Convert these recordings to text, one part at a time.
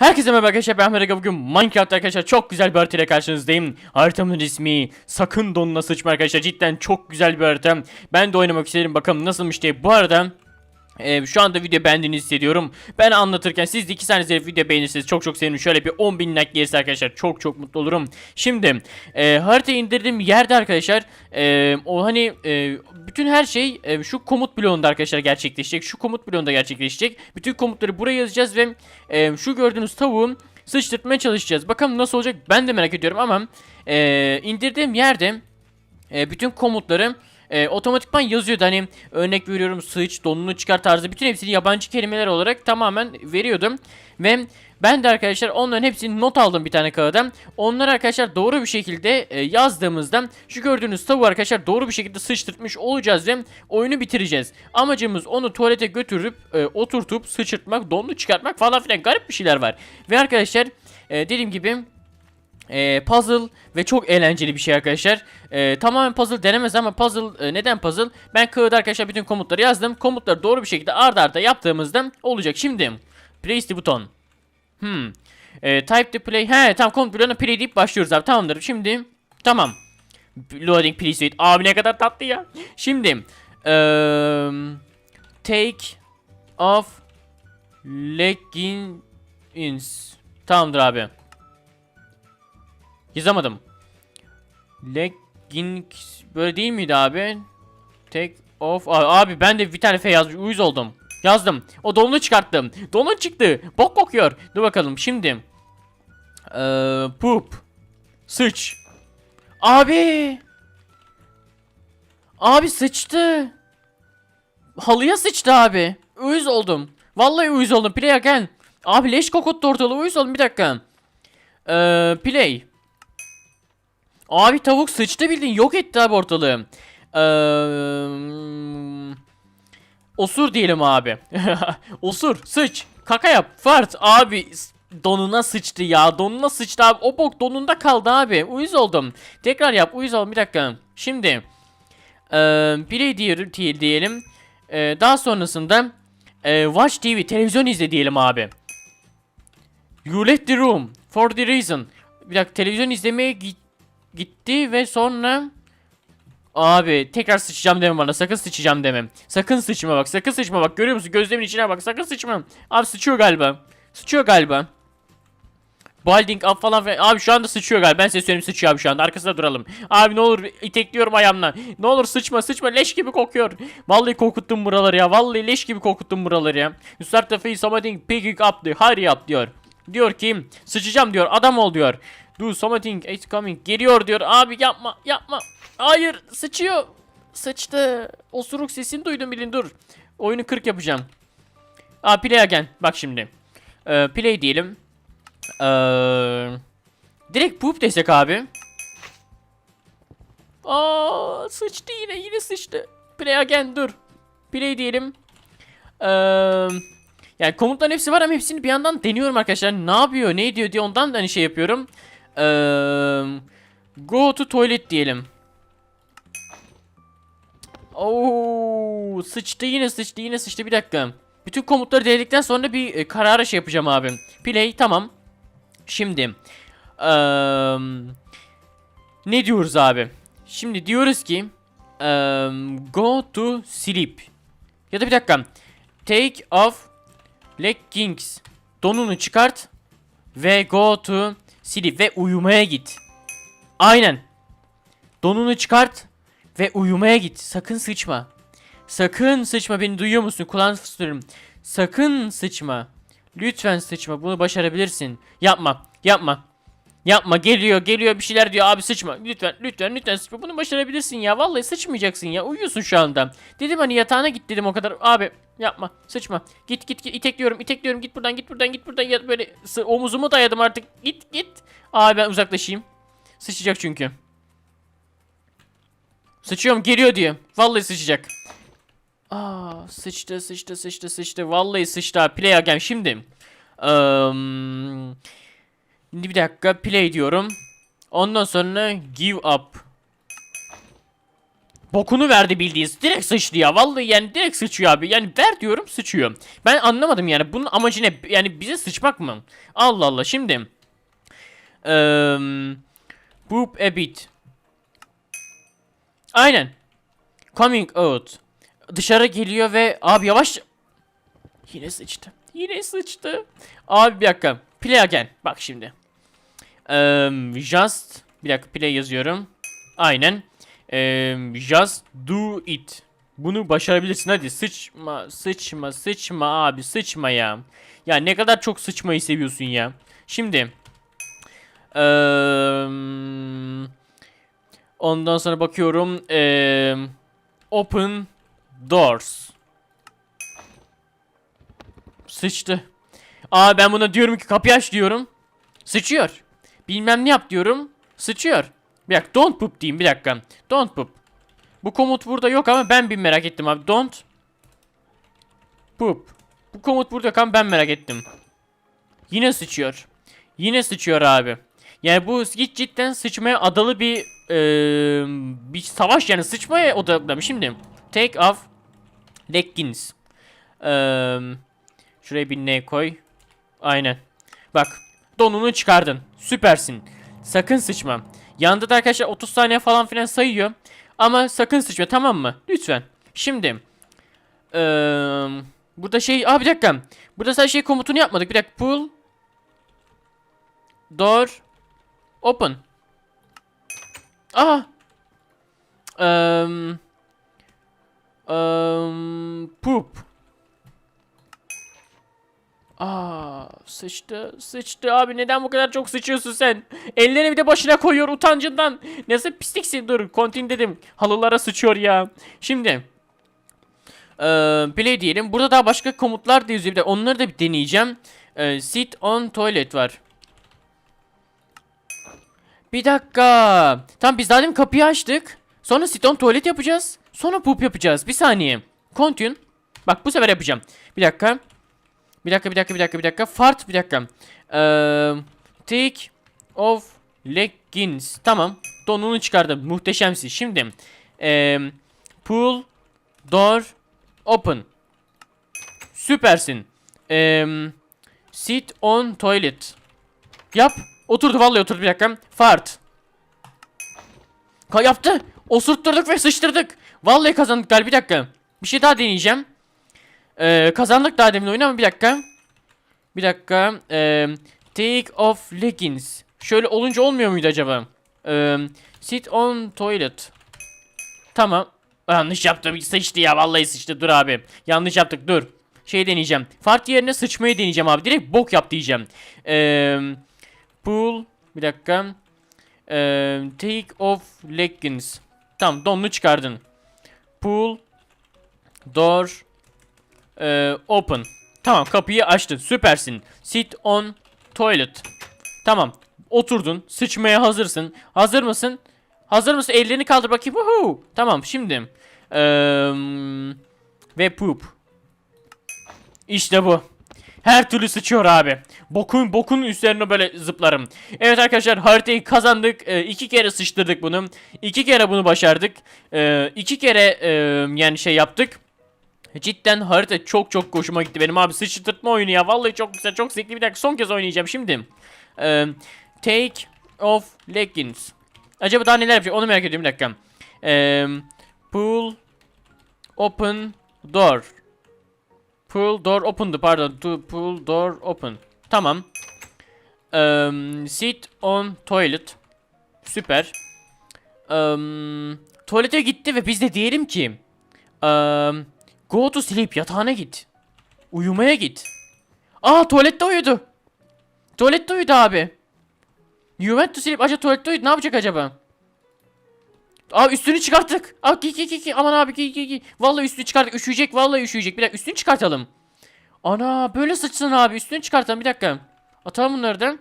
Herkese merhaba arkadaşlar ben Merhaba bugün Minecraft arkadaşlar çok güzel bir haritayla karşınızdayım. Haritamın ismi sakın donuna sıçma arkadaşlar. Cidden çok güzel bir harita. Ben de oynamak isterim bakalım nasılmış diye. Bu arada ee, şu anda video beğendiğinizi hissediyorum. Ben anlatırken siz de iki saniye video beğenirseniz çok çok sevinirim. Şöyle bir 10 bin like gelirse arkadaşlar çok çok mutlu olurum. Şimdi e, haritayı indirdiğim yerde arkadaşlar e, o hani e, bütün her şey e, şu komut bloğunda arkadaşlar gerçekleşecek. Şu komut bloğunda gerçekleşecek. Bütün komutları buraya yazacağız ve e, şu gördüğünüz tavuğu sıçtırtmaya çalışacağız. Bakalım nasıl olacak ben de merak ediyorum ama e, indirdiğim yerde e, bütün komutları e, otomatikman yazıyordu. Hani örnek veriyorum sıç, donunu çıkar tarzı bütün hepsini yabancı kelimeler olarak tamamen veriyordum. Ve ben de arkadaşlar onların hepsini not aldım bir tane kağıda. Onları arkadaşlar doğru bir şekilde e, yazdığımızda şu gördüğünüz tavuğu arkadaşlar doğru bir şekilde sıçtırtmış olacağız ve oyunu bitireceğiz. Amacımız onu tuvalete götürüp e, oturtup sıçırtmak, donunu çıkartmak falan filan garip bir şeyler var. Ve arkadaşlar e, dediğim gibi e, puzzle ve çok eğlenceli bir şey arkadaşlar. E, tamamen puzzle denemez ama puzzle e, neden puzzle? Ben kağıda arkadaşlar bütün komutları yazdım. Komutları doğru bir şekilde arda arda yaptığımızda olacak. Şimdi place the buton. Hmm. E, type the play. He tamam komut bloğuna play deyip başlıyoruz abi. Tamamdır. Şimdi tamam. Loading please wait. Abi ne kadar tatlı ya. Şimdi eee take off leggings. Tamamdır abi. Yazamadım. Leggings böyle değil miydi abi? Take off. Abi ben de bir tane F yazmış. Uyuz oldum. Yazdım. O donunu çıkarttım. Donun çıktı. Bok kokuyor. Dur bakalım şimdi. Ee, poop. Sıç. Abi. Abi sıçtı. Halıya sıçtı abi. Uyuz oldum. Vallahi uyuz oldum. Play again. Abi leş kokuttu ortalığı. Uyuz oldum bir dakika. Ee, play. Abi tavuk sıçtı bildin yok etti abi ortalığı. Ee, osur diyelim abi. osur sıç kaka yap fart abi donuna sıçtı ya donuna sıçtı abi o bok donunda kaldı abi uyuz oldum. Tekrar yap uyuz oldum bir dakika. Şimdi ee, play diye- diye- diyelim. Ee, daha sonrasında ee, watch TV televizyon izle diyelim abi. You left the room for the reason. Bir dakika televizyon izlemeye git gitti ve sonra Abi tekrar sıçacağım deme bana sakın sıçacağım demem. Sakın sıçma bak sakın sıçma bak görüyor musun gözlerimin içine bak sakın sıçma. Abi sıçıyor galiba. Sıçıyor galiba. Balding up falan. Abi şu anda sıçıyor galiba. Ben size söyleyeyim sıçıyor abi şu anda. Arkasında duralım. Abi ne olur itekliyorum ayağımla. Ne olur sıçma sıçma leş gibi kokuyor. Vallahi kokuttum buraları ya. Vallahi leş gibi kokuttum buraları ya. Start the face something picking up diyor. Hurry up diyor. Diyor ki sıçacağım diyor. Adam ol diyor. Do something it's coming. Geliyor diyor. Abi yapma yapma. Hayır sıçıyor. Sıçtı. Osuruk sesini duydum bilin dur. Oyunu 40 yapacağım. Aa play again. Bak şimdi. Ee, play diyelim. Ee, direkt poop desek abi. Aa sıçtı yine yine sıçtı. Play again dur. Play diyelim. Ee, yani komutların hepsi var ama hepsini bir yandan deniyorum arkadaşlar. Ne yapıyor ne ediyor diye ondan da hani şey yapıyorum. Ee, go to toilet diyelim. Oo, sıçtı yine sıçtı yine sıçtı bir dakika. Bütün komutları denedikten sonra bir e, karara şey yapacağım abi. Play tamam. Şimdi eee, ne diyoruz abi? Şimdi diyoruz ki eee, go to sleep. Ya da bir dakika. Take off leggings. Donunu çıkart ve go to sleep ve uyumaya git. Aynen. Donunu çıkart ve uyumaya git. Sakın sıçma. Sakın sıçma beni duyuyor musun? Kulağını fıstıyorum. Sakın sıçma. Lütfen sıçma. Bunu başarabilirsin. Yapma. Yapma. Yapma. Geliyor. Geliyor bir şeyler diyor. Abi sıçma. Lütfen. Lütfen. Lütfen sıçma. Bunu başarabilirsin ya. Vallahi sıçmayacaksın ya. Uyuyorsun şu anda. Dedim hani yatağına git dedim o kadar. Abi yapma. Sıçma. Git git git. İtekliyorum. İtekliyorum. Git buradan. Git buradan. Git buradan. Ya böyle omuzumu dayadım artık. Git git. Abi ben uzaklaşayım. Sıçacak çünkü. Sıçıyorum geliyor diyor. Vallahi sıçacak. Aa sıçtı sıçtı sıçtı sıçtı. Vallahi sıçtı. Play again şimdi. Um, bir dakika play diyorum. Ondan sonra give up. Bokunu verdi bildiğiniz. Direkt sıçtı ya. Vallahi yani direkt sıçıyor abi. Yani ver diyorum sıçıyor. Ben anlamadım yani. Bunun amacı ne? Yani bize sıçmak mı? Allah Allah. Şimdi. Eee boop a bit. Aynen. Coming out. Dışarı geliyor ve abi yavaş. Yine sıçtı. Yine sıçtı. Abi bir dakika. Play again. Bak şimdi. Eee just bir dakika play yazıyorum. Aynen. Eee just do it. Bunu başarabilirsin hadi sıçma sıçma sıçma abi sıçma ya. Ya ne kadar çok sıçmayı seviyorsun ya. Şimdi. Eee ondan sonra bakıyorum. Eee open doors. Sıçtı. Aa ben buna diyorum ki kapıyı aç diyorum. Sıçıyor. Bilmem ne yap diyorum. Sıçıyor. Bir dakika don't poop diyeyim bir dakika. Don't poop. Bu komut burada yok ama ben bir merak ettim abi. Don't poop. Bu komut burada yok ama ben merak ettim. Yine sıçıyor. Yine sıçıyor abi. Yani bu git cidden sıçmaya adalı bir eee, bir savaş yani sıçmaya odaklamış. Şimdi take off leggings. Eee şuraya bir ne koy. Aynen. Bak donunu çıkardın. Süpersin. Sakın sıçma. Yanında da arkadaşlar 30 saniye falan filan sayıyor. Ama sakın sıçma tamam mı? Lütfen. Şimdi. Eee burada şey... Aa bir dakika. Burada sadece şey komutunu yapmadık. Bir dakika. Pull. Door. Open. Aa. Eee... Eee... Poop. Aa, sıçtı, sıçtı abi neden bu kadar çok sıçıyorsun sen? Ellerini bir de başına koyuyor utancından. Nasıl pisliksin dur, kontin dedim. Halılara sıçıyor ya. Şimdi. Eee play diyelim. Burada daha başka komutlar da yazıyor. Onları da bir deneyeceğim. Eee, sit on toilet var. Bir dakika. Tamam biz daha kapıyı açtık. Sonra sit on tuvalet yapacağız. Sonra poop yapacağız. Bir saniye. Continue. Bak bu sefer yapacağım. Bir dakika. Bir dakika bir dakika bir dakika bir dakika. Fart bir dakika. Eee take off leggings. Tamam. Donunu çıkardım. Muhteşemsin. Şimdi. Eee pull door open. Süpersin. Eee sit on toilet. Yap. Oturdu vallahi oturdu bir dakika. Fart. Ka yaptı. Osurtturduk ve sıçtırdık. Vallahi kazandık galiba bir dakika. Bir şey daha deneyeceğim. Ee, kazandık daha demin oyunu ama bir dakika. Bir dakika. Ee, take off leggings. Şöyle olunca olmuyor muydu acaba? Ee, sit on toilet. Tamam. Yanlış yaptım. Sıçtı ya. Vallahi sıçtı. Dur abi. Yanlış yaptık. Dur. Şey deneyeceğim. Fart yerine sıçmayı deneyeceğim abi. Direkt bok yap diyeceğim. Ee, pull. Bir dakika. Ee, take off leggings. Tamam donunu çıkardın. Pull. Door. Ee, open. Tamam kapıyı açtın. Süpersin. Sit on toilet. Tamam. Oturdun. Sıçmaya hazırsın. Hazır mısın? Hazır mısın? Ellerini kaldır bakayım. Woohoo. Tamam şimdi. Ee, ve poop. İşte bu. Her türlü sıçıyor abi. Bokun bokun üstlerine böyle zıplarım. Evet arkadaşlar haritayı kazandık. Ee, iki kere sıçtırdık bunu. İki kere bunu başardık. Ee, iki kere e, yani şey yaptık. Cidden harita çok çok hoşuma gitti benim abi. Sıçtırtma oyunu ya. Vallahi çok güzel çok zevkli. Bir dakika son kez oynayacağım şimdi. Ee, Take off leggings Acaba daha neler yapacak onu merak ediyorum bir dakika. Ee, Pull Open door. Pull door open'dı pardon. To pull door open. Tamam. Ee, Sit on toilet. Süper. Ee, Tuvalete gitti ve biz de diyelim ki Ee, Go to sleep yatağına git. Uyumaya git. Aa tuvalette uyudu. Tuvalette uyudu abi. You went to sleep. Acaba tuvalette uyudu. Ne yapacak acaba? Aa üstünü çıkarttık. Aa gi gi gi gi. Aman abi gi gi gi. Vallahi üstünü çıkarttık. Üşüyecek. Vallahi üşüyecek. Bir dakika üstünü çıkartalım. Ana böyle sıçsın abi. Üstünü çıkartalım. Bir dakika. Atalım bunları da.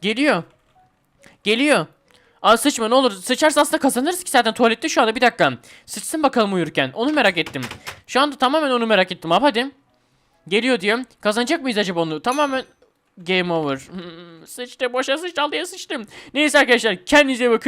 Geliyor. Geliyor. Aa sıçma ne olur. Sıçarsa aslında kazanırız ki zaten tuvalette şu anda bir dakika. Sıçsın bakalım uyurken. Onu merak ettim. Şu anda tamamen onu merak ettim abi hadi. Geliyor diyorum. Kazanacak mıyız acaba onu? Tamamen game over. Hmm, sıçtı boşa sıçtı altıya sıçtım. Neyse arkadaşlar kendinize bakın.